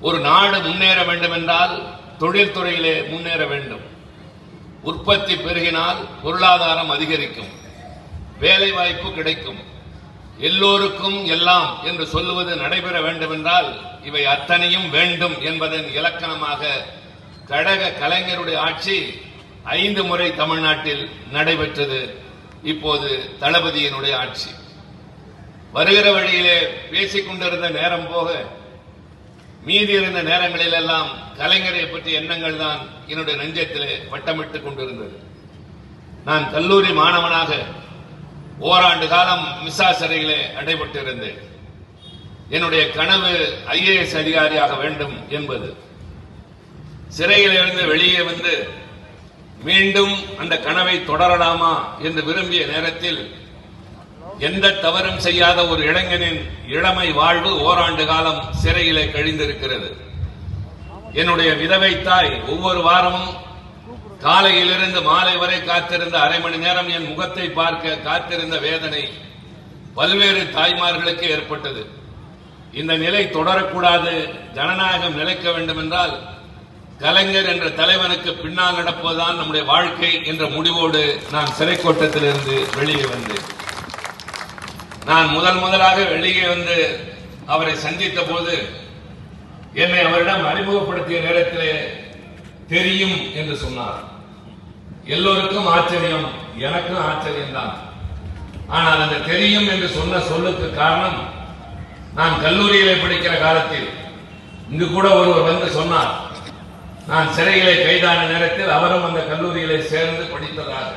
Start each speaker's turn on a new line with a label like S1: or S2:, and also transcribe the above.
S1: ஒரு நாடு முன்னேற வேண்டும் என்றால் தொழில்துறையிலே முன்னேற வேண்டும். உற்பத்தி பெருகினால் பொருளாதாரம் அதிகரிக்கும். வேலை வாய்ப்பு கிடைக்கும். எல்லோருக்கும் எல்லாம் என்று சொல்லுவது நடைபெற வேண்டும் என்றால் இவை அத்தனையும் வேண்டும் என்பதன் இலக்கணமாக கழக கலைஞருடைய ஆட்சி ஐந்து முறை தமிழ்நாட்டில் நடைபெற்றது. இப்போது தளபதியினுடைய ஆட்சி. வருகிற வழியிலே பேசிக் கொண்டிருந்த நேரம் போக மீதி இருந்த நேரங்களில் எல்லாம் கலைஞரை பற்றிய எண்ணங்கள் தான் என்னுடைய நெஞ்சத்திலே வட்டமிட்டுக் கொண்டிருந்தது. நான் கல்லூரி மாணவனாக ஓராண்டு காலம் மிசா சிறையிலே அடைபட்டிருந்தேன். என்னுடைய கனவு ஐஏஎஸ் அதிகாரியாக வேண்டும் என்பது. சிறையிலிருந்து வெளியே வந்து மீண்டும் அந்த கனவை தொடரலாமா என்று விரும்பிய நேரத்தில் எந்த தவறும் செய்யாத ஒரு இளைஞனின் இளமை வாழ்வு ஓராண்டு காலம் சிறையிலே கழிந்திருக்கிறது. என்னுடைய விதவை தாய் ஒவ்வொரு வாரமும் காலையிலிருந்து மாலை வரை காத்திருந்த அரை மணி நேரம் என் முகத்தை பார்க்க காத்திருந்த வேதனை பல்வேறு தாய்மார்களுக்கு ஏற்பட்டது. இந்த நிலை தொடரக்கூடாது ஜனநாயகம் நிலைக்க வேண்டும் என்றால் கலைஞர் என்ற தலைவனுக்கு பின்னால் நடப்பதுதான் நம்முடைய வாழ்க்கை என்ற முடிவோடு நான் சிறை கோட்டத்திலிருந்து வெளியே வந்தேன். நான் முதல் முதலாக வெளியே வந்து அவரை சந்தித்த போது என்னை அவரிடம் அறிமுகப்படுத்திய நேரத்திலே தெரியும் என்று சொன்னார். எல்லோருக்கும் ஆச்சரியம் எனக்கும் ஆச்சரியம்தான். ஆனால் அந்த தெரியும் என்று சொன்ன சொல்லுக்கு காரணம் நான் கல்லூரியிலே படிக்கிற காலத்தில் இங்கு கூட ஒருவர் வந்து சொன்னார் நான் சிறையிலே கைதான நேரத்தில் அவரும் அந்த கல்லூரியிலே சேர்ந்து படித்ததாக.